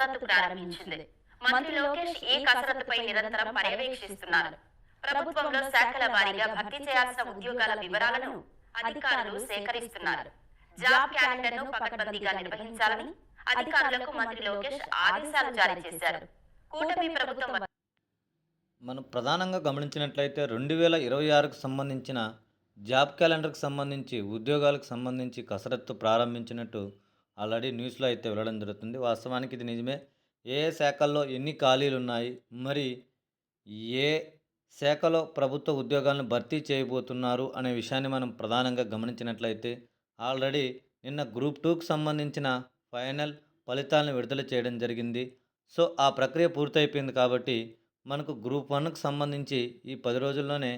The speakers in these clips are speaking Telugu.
కసరత్తు ప్రారంభించింది. మంత్రి లోకేష్ ఈ కసరత్తుపై నిరంతరం పర్యవేక్షిస్తున్నారు. ప్రభుత్వంలో శాఖల వారీగా భర్తీ చేయాల్సిన ఉద్యోగాల వివరాలను అధికారులు సేకరిస్తున్నారు. జాబ్ క్యాలెండర్ను పకడ్బందీగా నిర్వహించాలని అధికారులకు మంత్రి లోకేష్ ఆదేశాలు జారీ చేశారు. కూటమి ప్రభుత్వం మనం ప్రధానంగా గమనించినట్లయితే రెండు వేల ఇరవై ఆరుకు సంబంధించిన జాబ్ క్యాలెండర్కు సంబంధించి ఉద్యోగాలకు సంబంధించి కసరత్తు ప్రారంభించినట్టు ఆల్రెడీ న్యూస్లో అయితే వెళ్ళడం జరుగుతుంది. వాస్తవానికి ఇది నిజమే. ఏ శాఖల్లో ఎన్ని ఖాళీలు ఉన్నాయి మరి ఏ శాఖలో ప్రభుత్వ ఉద్యోగాలను భర్తీ చేయబోతున్నారు అనే విషయాన్ని మనం ప్రధానంగా గమనించినట్లయితే ఆల్రెడీ నిన్న గ్రూప్ టూకు సంబంధించిన ఫైనల్ ఫలితాలను విడుదల చేయడం జరిగింది. సో ఆ ప్రక్రియ పూర్తయిపోయింది కాబట్టి మనకు గ్రూప్ వన్కు సంబంధించి ఈ పది రోజుల్లోనే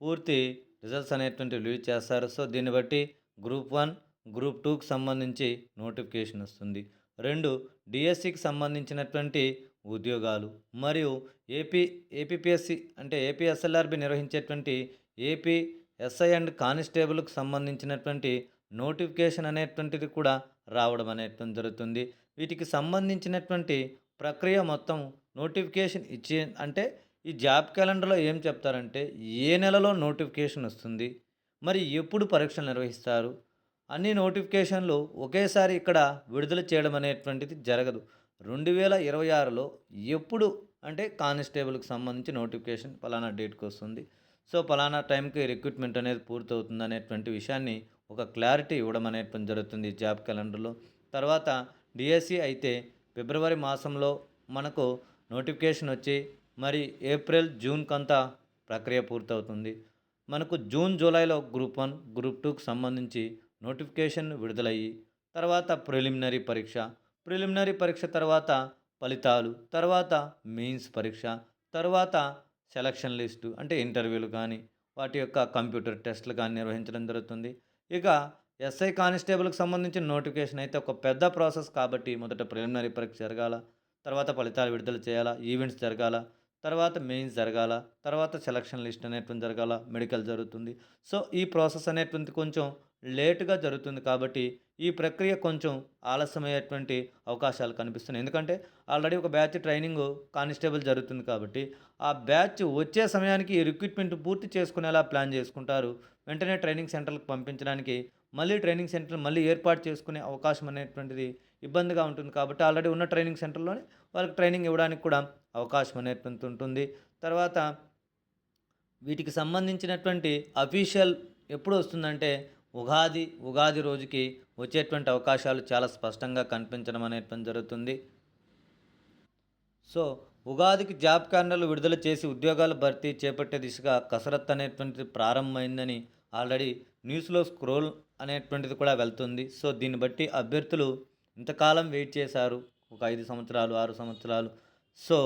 పూర్తి రిజల్ట్స్ అనేటువంటి రిలీజ్ చేస్తారు. సో దీన్ని బట్టి గ్రూప్ వన్ గ్రూప్ టూకి సంబంధించి నోటిఫికేషన్ వస్తుంది. రెండు డిఎస్సికి సంబంధించినటువంటి ఉద్యోగాలు మరియు ఏపీ ఏపీపీఎస్సి అంటే ఏపీఎస్ఎల్ఆర్బి నిర్వహించేటువంటి ఏపీ ఎస్ఐ అండ్ కానిస్టేబుల్కి సంబంధించినటువంటి నోటిఫికేషన్ అనేటువంటిది కూడా రావడం అనేటువంటి జరుగుతుంది. వీటికి సంబంధించినటువంటి ప్రక్రియ మొత్తం నోటిఫికేషన్ ఇచ్చే అంటే ఈ జాబ్ క్యాలెండర్లో ఏం చెప్తారంటే ఏ నెలలో నోటిఫికేషన్ వస్తుంది మరి ఎప్పుడు పరీక్షలు నిర్వహిస్తారు అన్ని నోటిఫికేషన్లు ఒకేసారి ఇక్కడ విడుదల చేయడం అనేటువంటిది జరగదు. రెండు వేల ఇరవై ఆరులో ఎప్పుడు అంటే కానిస్టేబుల్కి సంబంధించి నోటిఫికేషన్ ఫలానా డేట్కి వస్తుంది. సో ఫలానా టైంకి రిక్రూట్మెంట్ అనేది పూర్తవుతుంది అనేటువంటి విషయాన్ని ఒక క్లారిటీ ఇవ్వడం అనేటువంటి జరుగుతుంది జాబ్ క్యాలెండర్లో. తర్వాత డిఎస్సి అయితే ఫిబ్రవరి మాసంలో మనకు నోటిఫికేషన్ వచ్చి మరి ఏప్రిల్ జూన్ కంతా ప్రక్రియ పూర్తవుతుంది. మనకు జూన్ జూలైలో గ్రూప్ వన్ గ్రూప్ టూకి సంబంధించి నోటిఫికేషన్ విడుదలయ్యి తర్వాత ప్రిలిమినరీ పరీక్ష. ప్రిలిమినరీ పరీక్ష తర్వాత ఫలితాలు తర్వాత మెయిన్స్ పరీక్ష తర్వాత సెలక్షన్ లిస్టు అంటే ఇంటర్వ్యూలు కానీ వాటి యొక్క కంప్యూటర్ టెస్టులు కానీ నిర్వహించడం జరుగుతుంది. ఇక ఎస్ఐ కానిస్టేబుల్కి సంబంధించిన నోటిఫికేషన్ అయితే ఒక పెద్ద ప్రాసెస్ కాబట్టి మొదట ప్రిలిమినరీ పరీక్ష జరగాల తర్వాత ఫలితాలు విడుదల చేయాలా ఈవెంట్స్ జరగాల తర్వాత మెయిన్స్ జరగాల తర్వాత సెలక్షన్ లిస్ట్ అనేటువంటి జరగాల మెడికల్ జరుగుతుంది. సో ఈ ప్రాసెస్ అనేటువంటి కొంచెం లేటుగా జరుగుతుంది కాబట్టి ఈ ప్రక్రియ కొంచెం ఆలస్యమయ్యేటువంటి అవకాశాలు కనిపిస్తున్నాయి. ఎందుకంటే ఆల్రెడీ ఒక బ్యాచ్ ట్రైనింగ్ కానిస్టేబుల్ జరుగుతుంది కాబట్టి ఆ బ్యాచ్ వచ్చే సమయానికి ఈ రిక్రూట్మెంట్ పూర్తి చేసుకునేలా ప్లాన్ చేసుకుంటారు. వెంటనే ట్రైనింగ్ సెంటర్లకు పంపించడానికి మళ్ళీ ట్రైనింగ్ సెంటర్ మళ్ళీ ఏర్పాటు చేసుకునే అవకాశం అనేటువంటిది ఇబ్బందిగా ఉంటుంది కాబట్టి ఆల్రెడీ ఉన్న ట్రైనింగ్ సెంటర్లోనే వాళ్ళకి ట్రైనింగ్ ఇవ్వడానికి కూడా అవకాశం అనేటువంటి ఉంటుంది. తర్వాత వీటికి సంబంధించినటువంటి అఫీషియల్ ఎప్పుడు వస్తుందంటే ఉగాది ఉగాది రోజుకి వచ్చేటువంటి అవకాశాలు చాలా స్పష్టంగా కనిపించడం అనేటువంటి జరుగుతుంది. సో ఉగాదికి జాబ్ క్యాలెండర్లు విడుదల చేసి ఉద్యోగాల భర్తీ చేపట్టే దిశగా కసరత్ అనేటువంటిది ప్రారంభమైందని ఆల్రెడీ న్యూస్లో స్క్రోల్ అనేటువంటిది కూడా వెళ్తుంది. సో దీన్ని బట్టి అభ్యర్థులు ఇంతకాలం వెయిట్ చేశారు. ఒక ఐదు సంవత్సరాలు ఆరు సంవత్సరాలు. సో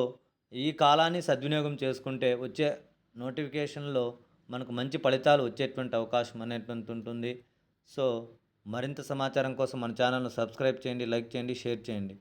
ఈ కాలాన్ని సద్వినియోగం చేసుకుంటే వచ్చే నోటిఫికేషన్లో మనకు మంచి ఫలితాలు వచ్చేటువంటి అవకాశం అనేటువంటి ఉంటుంది. సో మరింత సమాచారం కోసం మన ఛానల్ను సబ్స్క్రైబ్ చేయండి లైక్ చేయండి షేర్ చేయండి.